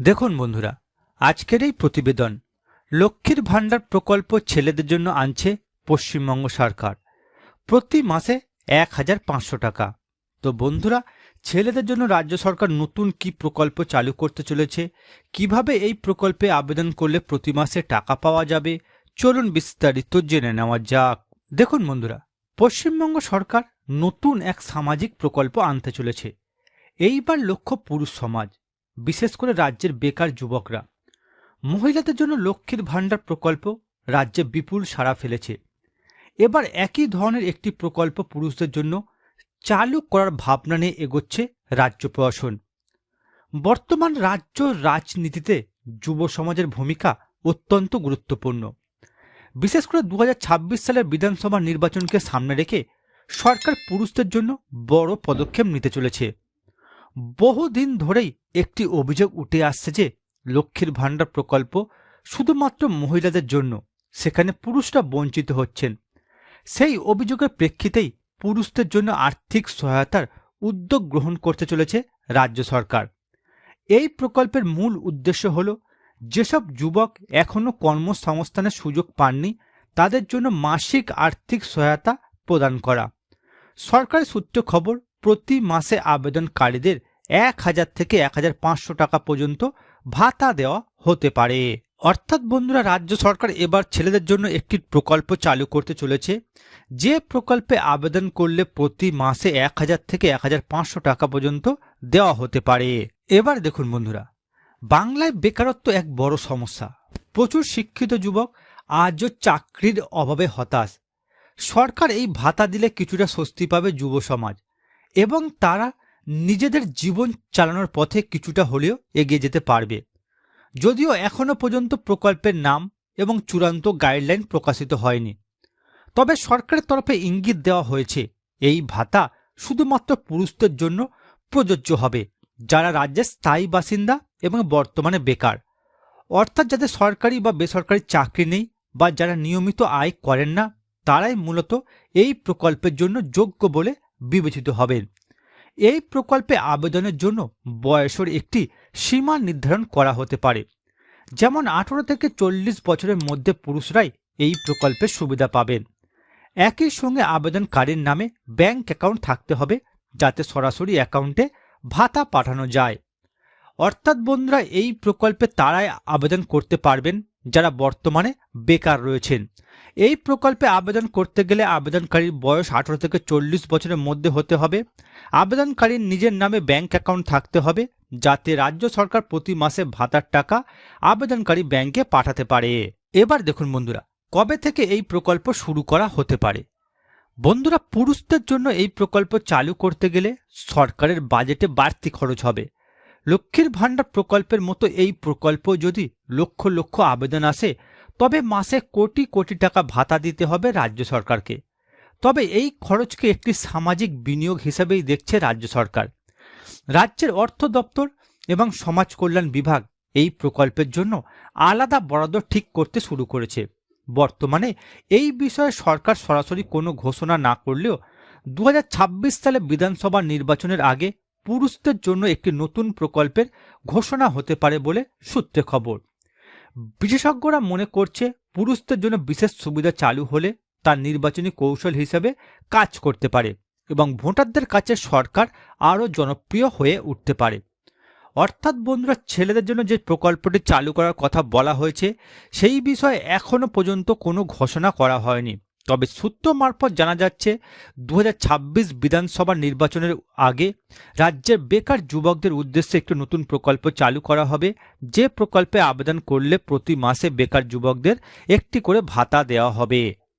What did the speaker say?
দেখুন বন্ধুরা, আজকের এই প্রতিবেদন লক্ষ্মীর ভাণ্ডার প্রকল্প ছেলেদের জন্য আনছে পশ্চিমবঙ্গ সরকার। প্রতি মাসে এক হাজার পাঁচশো টাকা। তো বন্ধুরা, ছেলেদের জন্য রাজ্য সরকার নতুন কি প্রকল্প চালু করতে চলেছে, কীভাবে এই প্রকল্পে আবেদন করলে প্রতি মাসে টাকা পাওয়া যাবে, চলুন বিস্তারিত জেনে নেওয়া যাক। দেখুন বন্ধুরা, পশ্চিমবঙ্গ সরকার নতুন এক সামাজিক প্রকল্প আনতে চলেছে। এইবার লক্ষ্য পুরুষ সমাজ। বিশেষ করে রাজ্যের বেকার যুবকরা। মহিলাদের জন্য লক্ষ্মীর ভাণ্ডার প্রকল্প রাজ্যে বিপুল সাড়া ফেলেছে। এবার একই ধরনের একটি প্রকল্প পুরুষদের জন্য চালু করার ভাবনা নিয়ে এগোচ্ছে রাজ্য প্রশাসন। বর্তমান রাজ্য রাজনীতিতে যুব সমাজের ভূমিকা অত্যন্ত গুরুত্বপূর্ণ। বিশেষ করে দু হাজার ছাব্বিশ সালের বিধানসভা নির্বাচনকে সামনে রেখে সরকার পুরুষদের জন্য বড় পদক্ষেপ নিতে চলেছে। বহুদিন ধরেই একটি অভিযোগ উঠে আসছে যে লক্ষ্মীর ভাণ্ডার প্রকল্প শুধুমাত্র মহিলাদের জন্য, সেখানে পুরুষরা বঞ্চিত হচ্ছেন। সেই অভিযোগের প্রেক্ষিতেই পুরুষদের জন্য আর্থিক সহায়তার উদ্যোগ গ্রহণ করতে চলেছে রাজ্য সরকার। এই প্রকল্পের মূল উদ্দেশ্য হল, যেসব যুবক এখনও কর্মসংস্থানের সুযোগ পাননি, তাদের জন্য মাসিক আর্থিক সহায়তা প্রদান করা। সরকারি সূত্র খবর প্রতি মাসে আবেদনকারীদের এক হাজার থেকে এক হাজার পাঁচশো টাকা পর্যন্ত ভাতা দেওয়া হতে পারে। অর্থাৎ বন্ধুরা, রাজ্য সরকার এবার ছেলেদের জন্য একটি প্রকল্প চালু করতে চলেছে। যে প্রকল্পে আবেদন করলে প্রতি মাসে এক হাজার থেকে এক হাজার পাঁচশো টাকা পর্যন্ত দেওয়া হতে পারে। এবার দেখুন বন্ধুরা, বাংলায় বেকারত্ব এক বড় সমস্যা। প্রচুর শিক্ষিত যুবক আজও চাকরির অভাবে হতাশ। সরকার এই ভাতা দিলে কিছুটা স্বস্তি পাবে যুব সমাজ। এবং তারা নিজেদের জীবন চালানোর পথে কিছুটা হলেও এগিয়ে যেতে পারবে। যদিও এখনও পর্যন্ত প্রকল্পের নাম এবং চূড়ান্ত গাইডলাইন প্রকাশিত হয়নি। তবে সরকারের তরফে ইঙ্গিত দেওয়া হয়েছে, এই ভাতা শুধুমাত্র পুরুষদের জন্য প্রযোজ্য হবে, যারা রাজ্যের স্থায়ী বাসিন্দা এবং বর্তমানে বেকার। অর্থাৎ যাদের সরকারি বা বেসরকারি চাকরি নেই বা যারা নিয়মিত আয় করেন না, তারাই মূলত এই প্রকল্পের জন্য যোগ্য বলে বিবেচিত হবেন এই প্রকল্পে আবেদনের জন্য বয়সের একটি সীমা নির্ধারণ করা হতে পারে। যেমন আঠারো থেকে চল্লিশ বছরের মধ্যে পুরুষরাই এই প্রকল্পের সুবিধা পাবেন। একই সঙ্গে আবেদনকারীর নামে ব্যাংক অ্যাকাউন্ট থাকতে হবে, যাতে সরাসরি অ্যাকাউন্টে ভাতা পাঠানো যায়। অর্থাৎ বন্ধুরা, এই প্রকল্পে তারাই আবেদন করতে পারবেন, যারা বর্তমানে বেকার রয়েছেন। এই প্রকল্পে আবেদন করতে গেলে আবেদনকারীর বয়স আঠারো থেকে চল্লিশ বছরের মধ্যে হতে হবে। আবেদনকারীর নিজের নামে ব্যাংক অ্যাকাউন্ট থাকতে হবে, যাতে রাজ্য সরকার প্রতি মাসে ভাতার টাকা আবেদনকারী ব্যাংকে পাঠাতে পারে। এবার দেখুন বন্ধুরা, কবে থেকে এই প্রকল্প শুরু করা হতে পারে? বন্ধুরা, পুরুষদের জন্য এই প্রকল্প চালু করতে গেলে সরকারের বাজেটে বাড়তি খরচ হবে। লক্ষ্মীর ভাণ্ডার প্রকল্পের মতো এই প্রকল্প যদি লক্ষ লক্ষ আবেদন আসে তবে মাসে কোটি কোটি টাকা ভাতা দিতে হবে রাজ্য সরকারকে। তবে এই খরচকে একটি সামাজিক বিনিয়োগ হিসেবেই দেখছে রাজ্য সরকার। রাজ্যের অর্থ দপ্তর এবং সমাজ কল্যাণ বিভাগ এই প্রকল্পের জন্য আলাদা বরাদ্দ ঠিক করতে শুরু করেছে। বর্তমানে এই বিষয়ে সরকার সরাসরি কোনো ঘোষণা না করলেও দু হাজার ছাব্বিশ সালে বিধানসভা নির্বাচনের আগে পুরুষদের জন্য একটি নতুন প্রকল্পের ঘোষণা হতে পারে বলে সূত্রে খবর। বিশেষজ্ঞরা মনে করছে পুরুষদের জন্য বিশেষ সুবিধা চালু হলে তার নির্বাচনী কৌশল হিসেবে কাজ করতে পারে এবং ভোটারদের কাছে সরকার আরও জনপ্রিয় হয়ে উঠতে পারে। অর্থাৎ বন্ধুরা, ছেলেদের জন্য যে প্রকল্পটি চালু করার কথা বলা হয়েছে, সেই বিষয়ে এখনও পর্যন্ত কোনো ঘোষণা করা হয়নি। তবে সূত্র মারফত জানা যাচ্ছে দু হাজার ছাব্বিশ বিধানসভা নির্বাচনের আগে রাজ্যের বেকার যুবকদের উদ্দেশ্যে একটি নতুন প্রকল্প চালু করা হবে। যে প্রকল্পে আবেদন করলে প্রতি মাসে বেকার যুবকদের একটি করে ভাতা দেওয়া হবে।